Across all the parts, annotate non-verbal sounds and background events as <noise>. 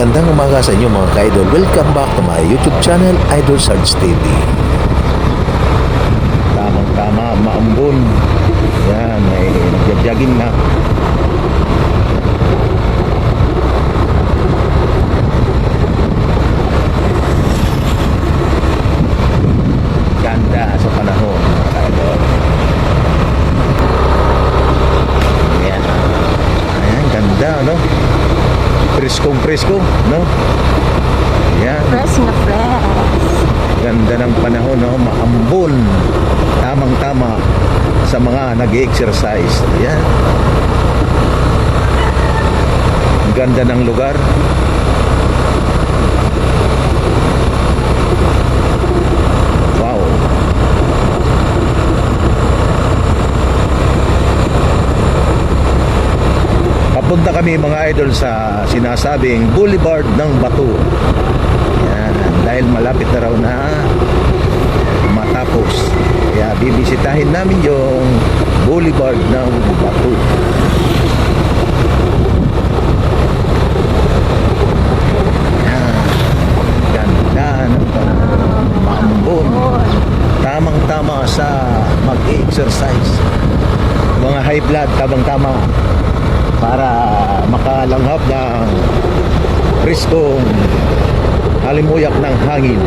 Magandang umaga sa inyo mga ka-idol. Welcome back to my YouTube channel, Idol Sarge TV. Tamang tama, maambon. Yan, may nagyagyagin na. Ganda sa panahon mga ka-idol. Ayan. Ayan, ganda, no? Preskong presko, no? Ayan. Fresh na fresh. Ganda ng panahon, no? Maambon. Tamang-tama sa mga nag-exercise. Ang ganda ng lugar. Papunta kami mga idol sa sinasabing Boulevard ng Batu. Yan, dahil malapit na raw na matapos. Kaya bibisitahin namin yung Boulevard ng Batu. Yan, ganda ng maambon. Tamang-tama sa mag-exercise. Mga high blood, tamang-tama para makalanghap ng preskong halimuyak ng hangin.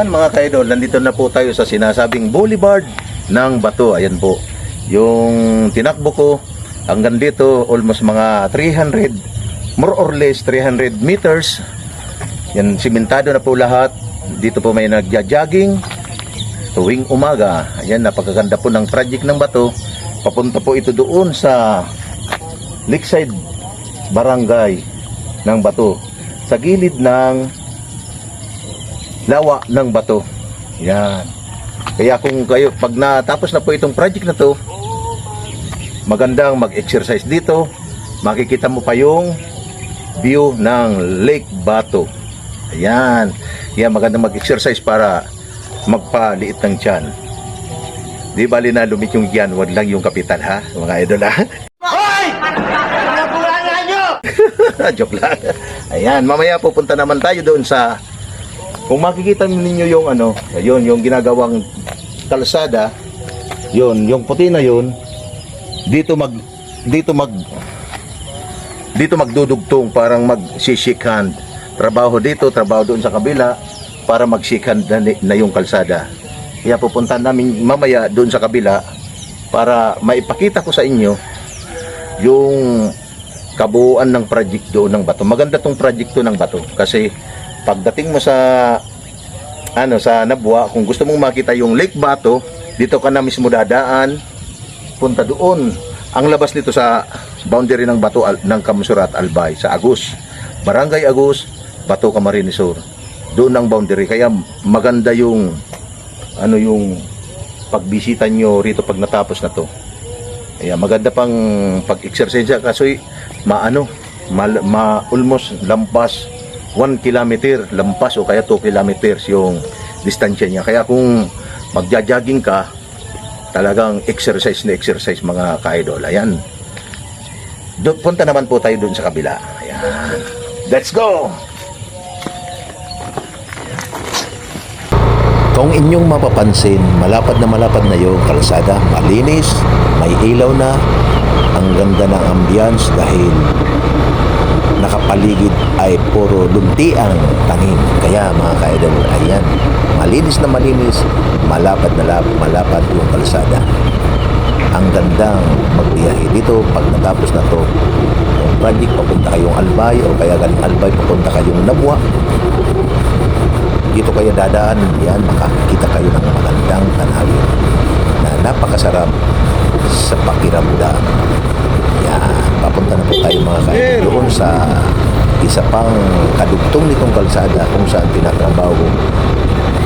Ayan mga kaidol, nandito na po tayo sa sinasabing Boulevard ng Bato. Ayan po. Yung tinakbo ko hanggang dito almost mga 300 more or less 300 meters. Yan simentado na po lahat. Dito po may nagja-jogging tuwing umaga. Ayan napakaganda po ng project ng Bato. Papunta po ito doon sa Lakeside Barangay ng Bato. Sa gilid ng lawa ng bato. Yan. Kaya kung kayo, pag natapos na po itong project na to, magandang mag-exercise dito. Makikita mo pa yung view ng Lake Bato. Ayan. Kaya magandang mag-exercise para magpaliit ng tiyan. Di bali na lumit yung tiyan, wag lang yung kapital ha, mga idol ha. <laughs> Joke lang. Ayan, mamaya pupunta naman tayo doon sa kung makikita ninyo yung ano, ayun, yung ginagawang kalsada, yun, yung puti na yun, dito mag dito mag dito magdudugtong parang mag-shake hand. Trabaho dito, trabaho doon sa kabila para mag-shake hand na, na yung kalsada. Kaya pupunta namin mamaya doon sa kabila para maipakita ko sa inyo yung kabuuan ng project doon ng bato. Maganda tong project ng bato kasi pagdating mo sa ano sa Nabwa, kung gusto mong makita yung Lake Bato, dito ka na mismo dadaan, punta doon. Ang labas nito sa boundary ng Bato ng Kamusurat Albay sa Agus. Barangay Agus, Bato Camarines Sur. Doon ang boundary kaya maganda yung ano yung pagbisita nyo rito pag natapos na to. Kaya maganda pang pag-exercise kasi maano ma, ma almost lampas 1 kilometer lampas o kaya 2 kilometers yung distansya niya. Kaya kung magja-jogging ka, talagang exercise na exercise mga ka-idol. Ayan. Do, punta naman po tayo dun sa kabila. Ayan. Let's go! Kung inyong mapapansin, malapad na malapad na yung kalsada, malinis, may ilaw na, ang ganda ng ambience dahil nakapaligid ay puro lunti ang tanim. Kaya mga ka-idol, ayan, malinis na malinis, malapad na lap, malapad yung kalsada. Ang gandang magbiyahe dito pag natapos na to. Yung project, papunta kayong Albay o kaya galing Albay, papunta kayong Nabwa. Dito kayo dadaan, yan, makakita kayo ng magandang tanawin na napakasarap sa pakiramdam. Yan, papunta na po tayo mga kaibigan doon sa isa pang kadugtong nitong kalsada kung saan tinatrabaho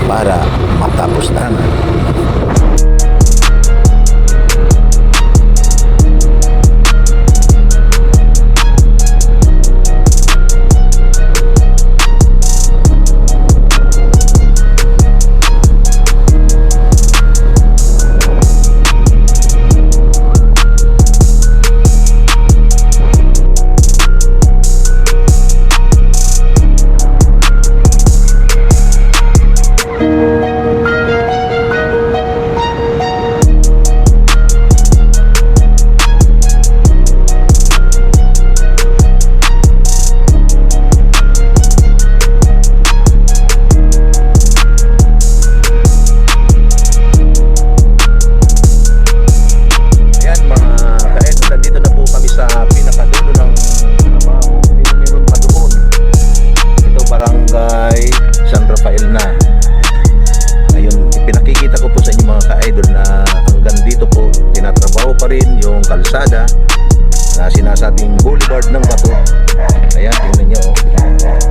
para matapos na. Na sinasabing boulevard ng bato. Ayan, tingnan nyo. Oh.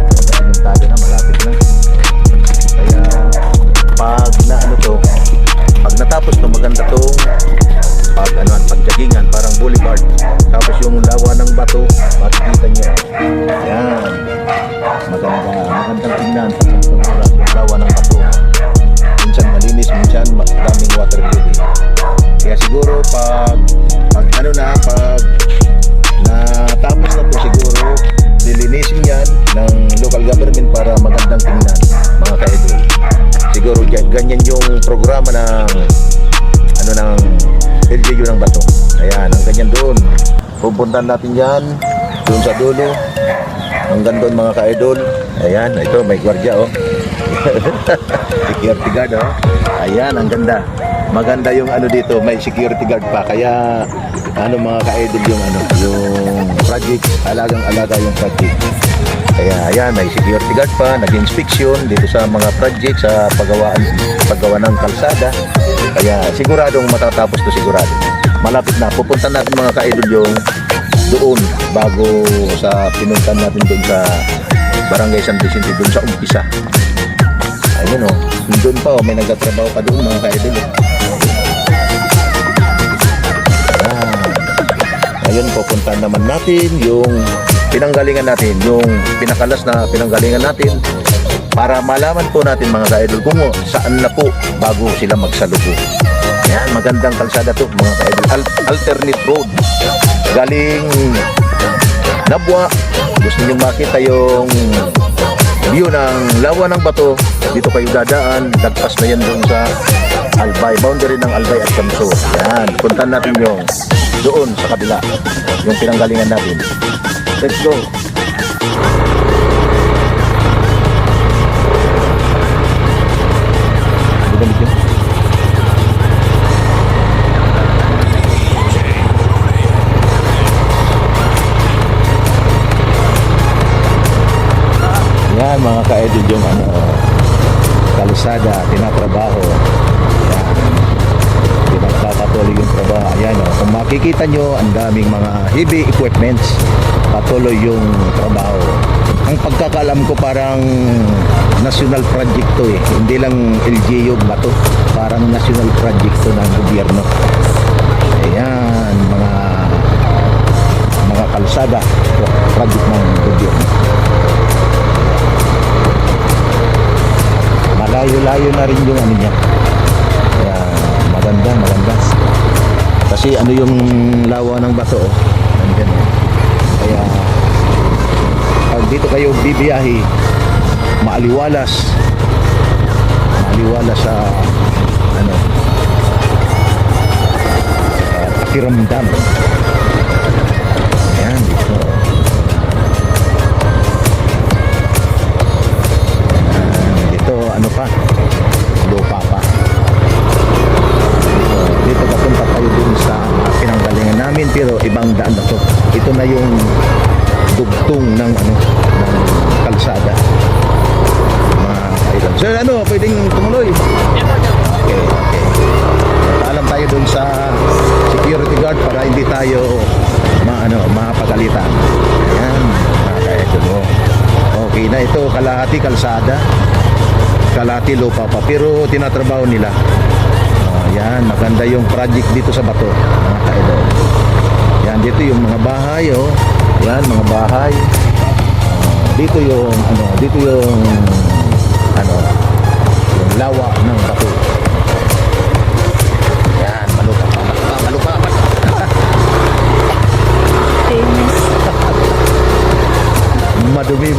Pagkasinintado na, malapit na. Kaya pag na ano to, pag natapos to maganda tong pag ano pagjagingan parang boulevard tapos yung lawa ng bato makikita niyo yan maganda magandang tingnan pag yung lawa ng bato minsan malinis minsan daming water lily kaya siguro pag pag ano na pag na to siguro lilinisin yan ng local government para magandang tingnan mga kaidol siguro gan- ganyan yung programa ng ano ng LGU ng bato. Ayan, ang ganyan doon. Pupuntahan natin yan doon sa dulo. Hanggang doon mga ka-idol. Ayan, ito may gwardiya oh. <laughs> security guard oh. Ayan, ang ganda. Maganda yung ano dito, may security guard pa. Kaya ano mga ka-idol yung ano, yung project, alagang-alaga yung project. Kaya ayan, may security guard pa, nag-inspection dito sa mga project sa paggawaan paggawa ng kalsada. Kaya siguradong matatapos to sigurado. Malapit na. Pupunta natin mga ka-idol yung doon bago sa pinuntan natin doon sa Barangay San Vicente doon sa umpisa. Ayun oh, doon pa oh, may nagtatrabaho pa doon mga ka-idol. Oh. Ngayon pupuntahan naman natin yung pinanggalingan natin, yung pinakalas na pinanggalingan natin para malaman po natin mga ka-idol kung saan na po bago sila magsalubo. Yan, magandang kalsada to mga ka-idol. Al- alternate road. Galing Nabwa, gusto niyo makita yung view ng lawa ng bato, dito kayo dadaan, lagpas na yan doon sa Albay, boundary ng Albay at Kamso. Yan, puntan natin yung doon sa kabila, yung pinanggalingan natin. Let's go! Yan mga ka-edit yung ano, kalsada, tinatrabaho. Ayan o. Kung makikita nyo, ang daming mga heavy equipments. Patuloy yung trabaho. Ang pagkakalam ko parang national project to eh. Hindi lang LGU ba to? Parang national project to ng gobyerno. Ayan, mga mga kalsada project ng gobyerno. malayo-layo na rin yung ano niya. Kaya maganda, maganda. Kasi ano yung lawa ng bato, oh. Nandyan, oh. Kaya pag dito kayo bibiyahe, maaliwalas. Maaliwalas sa ano pakiramdam. Kalahati kalsada kalati lupa pa pero tinatrabaho nila. Ah, yan, maganda yung project dito sa Bato, mga kaidol. Yan, dito yung mga bahay, oh. Yan, mga bahay. Ah, dito yung, ano, dito yung, ano, yung lawa ng Bato.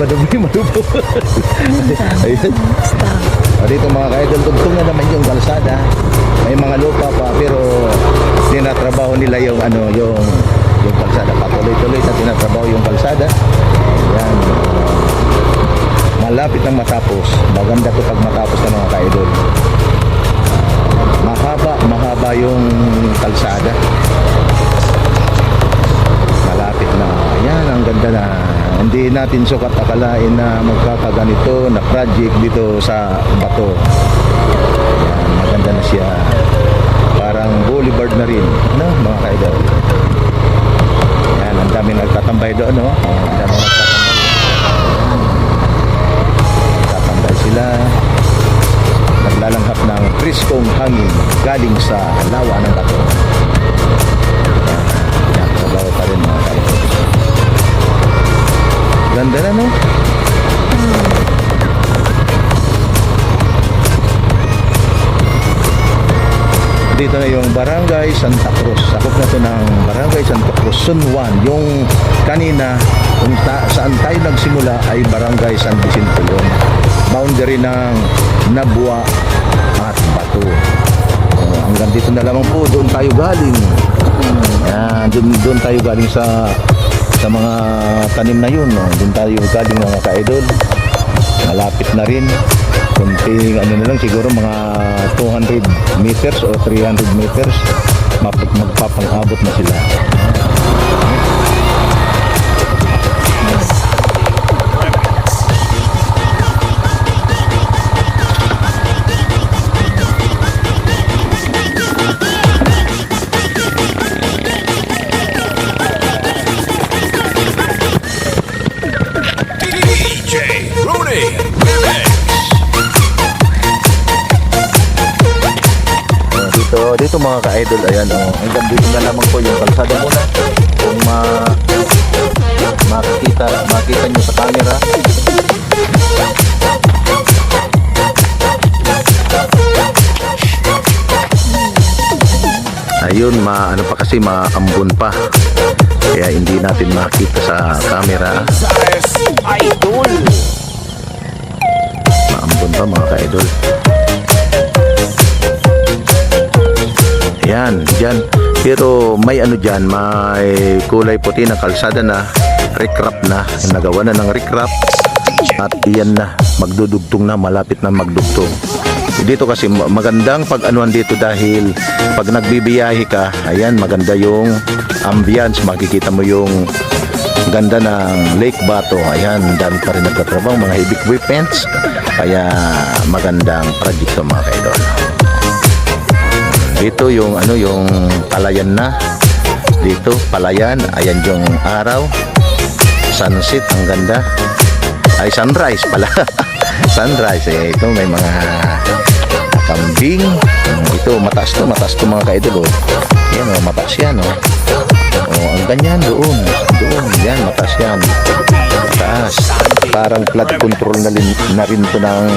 Madumi, madumi. Ayun. O dito mga ka-idol, tugtong na naman yung kalsada. May mga lupa pa pero tinatrabaho nila yung ano, yung yung kalsada. Patuloy-tuloy na tinatrabaho yung kalsada. Yan. Malapit nang matapos. Maganda to pag matapos na mga ka-idol. Mahaba, mahaba yung kalsada. Malapit na. Yan, ang ganda na. Hindi natin sukat akalain na magkakaganito na project dito sa Bato. Yan, maganda na siya. Parang boulevard na rin. Ano, mga kaidol? Yan, ang dami nagtatambay doon, no? Ang dami nagtatambay. Yan. Nagtatambay sila. Naglalanghap ng priskong hangin galing sa lawa ng Bato. Yan, trabaho pa rin mga kaidol. Ganda na, no? Dito na yung Barangay Santa Cruz. Sakop na to ng Barangay Santa Cruz, Sunwan. Yung kanina, kung ta- saan tayo nagsimula ay Barangay San Vicente yun. Boundary ng Nabua at Bato. Oh, hanggang dito na lamang po, doon tayo galing. Yan, doon, doon tayo galing sa sa mga tanim na yun. No? Doon tayo galing mga ka-idol. Malapit na rin. Kunting ano na lang siguro mga 200 meters o 300 meters magpapang-abot na sila. Mga ka-idol, ayan oh, hanggang dito na lamang po yung kalsada muna. Kung ma makikita, makita nyo sa camera. Ayun, ma ano pa kasi maambon pa. Kaya hindi natin makita sa camera. Idol. Maambon pa mga ka-idol. Yan, dyan. Pero may ano dyan, may kulay puti na kalsada na, recrap na, nagawa na ng recrap. At iyan na, magdudugtong na, malapit na magdugtong. Dito kasi ma- magandang pag-anuan dito dahil pag nagbibiyahe ka, ayan, maganda yung ambience, makikita mo yung ganda ng Lake Bato. Ayan, dami pa rin nagtatrabaho, mga heavy equipments. Kaya magandang project mga kaidol. Dito yung ano yung palayan na. Dito palayan, ayan yung araw. Sunset, ang ganda. Ay sunrise pala. <laughs> sunrise eh ito may mga kambing. Ito mataas to, mataas to mga kaidol oh. Yan oh, mataas yan oh. Oh, ang ganyan doon. Doon, yan, mataas yan. Mataas. Parang flood control na, rin, na rin to ng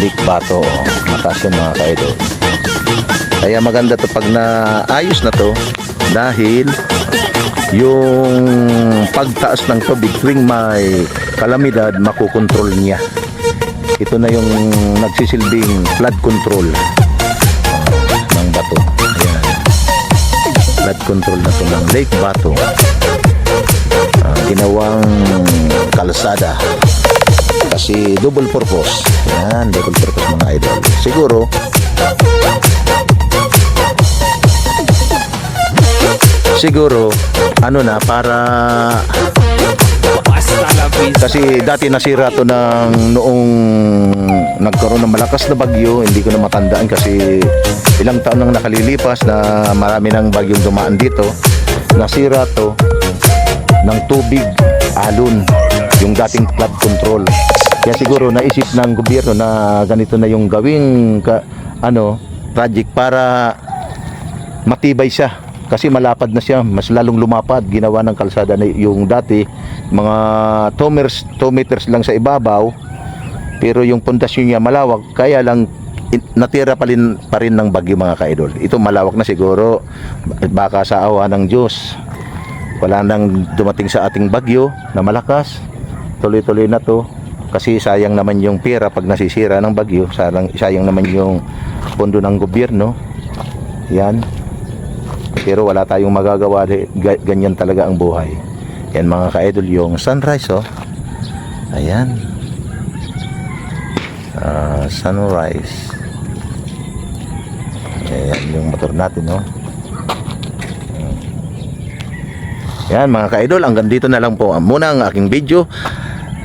Lake Bato. oh. Mataas yung mga kaidol. Kaya maganda to pag naayos na to dahil yung pagtaas ng tubig tuwing may kalamidad makukontrol niya. Ito na yung nagsisilbing flood control ng bato. Ayan. Flood control na to ng Lake Bato. Ah, ginawang kalsada kasi double purpose. Yan, double purpose mga idol. Siguro siguro ano na para kasi dati nasira to ng noong nagkaroon ng malakas na bagyo hindi ko na matandaan kasi ilang taon nang nakalilipas na marami ng bagyong dumaan dito. Nasira to ng tubig alon yung dating flood control. Kaya siguro naisip ng gobyerno na ganito na yung gawing ka, ano, project para matibay siya kasi malapad na siya mas lalong lumapad. Ginawa ng kalsada na yung dati mga 2 meters, 2 meters lang sa ibabaw. Pero yung pundasyon niya malawak kaya lang natira pa rin, pa rin ng bagyo mga kaidol. Ito malawak na siguro. Baka sa awa ng Diyos wala nang dumating sa ating bagyo na malakas. Tuloy-tuloy na to. Kasi sayang naman yung pera pag nasisira ng bagyo. Sayang, sayang naman yung pondo ng gobyerno. Yan pero wala tayong magagawa ganyan talaga ang buhay. Yan mga ka-idol yung sunrise oh. Ayan. Ah, sunrise. Ayan yung motor natin oh. Yan mga ka-idol hanggang dito na lang po muna ang aking video.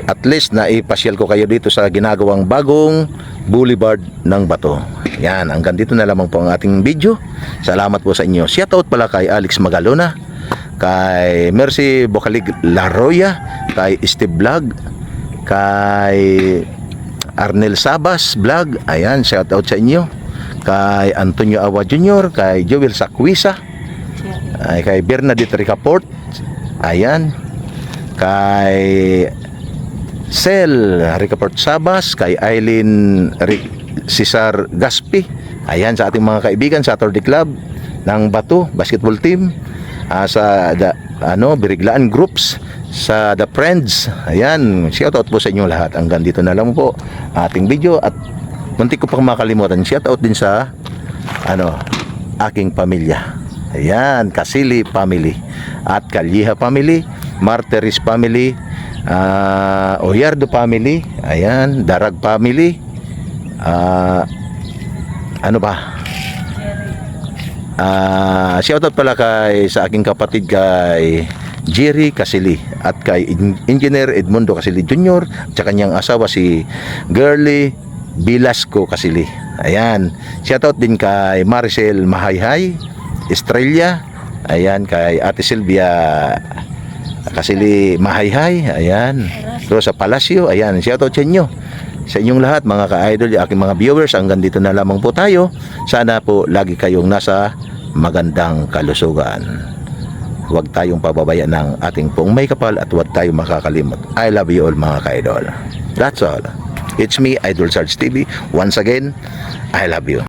At least na ipasyal ko kayo dito sa ginagawang bagong boulevard ng Bato. Yan, hanggang dito na lamang po ang ating video. Salamat po sa inyo. Shoutout pala kay Alex Magalona, kay Mercy Bocalig Laroya, kay Steve Vlog, kay Arnel Sabas Vlog. Ayan, shoutout sa inyo. Kay Antonio Awa Jr., kay Joel Sakwisa, ay kay Bernadette Ricaport. Ayan. Kay Sel Ricaport Sabas, kay Eileen Ric Cesar Gaspi. Ayan sa ating mga kaibigan sa Saturday Club ng Bato Basketball Team. Ah, sa the, ano, Biriglaan Groups sa The Friends. Ayan, shout out po sa inyo lahat. Hanggang dito na lang po ating video at muntik ko pang makalimutan. Shout out din sa ano, aking pamilya. Ayan, Kasili family at Kalyiha family, Marteris family, ah, Oyardo family, ayan, Darag family, ah, ano ba? Ah, shoutout pala kay sa aking kapatid kay Jerry Kasili at kay In- Engineer Edmundo Kasili Jr. at sa kanyang asawa si Girly Bilasco Kasili. Ayan. Shoutout din kay Maricel Mahayhay, Estrella. Ayan kay Ate Silvia Kasili Mahayhay. Ayan. Rosa Palacio. Ayan. Shoutout sa inyo sa inyong lahat mga ka-idol, yung aking mga viewers, hanggang dito na lamang po tayo. Sana po lagi kayong nasa magandang kalusugan. Huwag tayong pababayaan ng ating pong may kapal at huwag tayong makakalimot. I love you all mga ka-idol. That's all. It's me, Idol Sarge TV. Once again, I love you.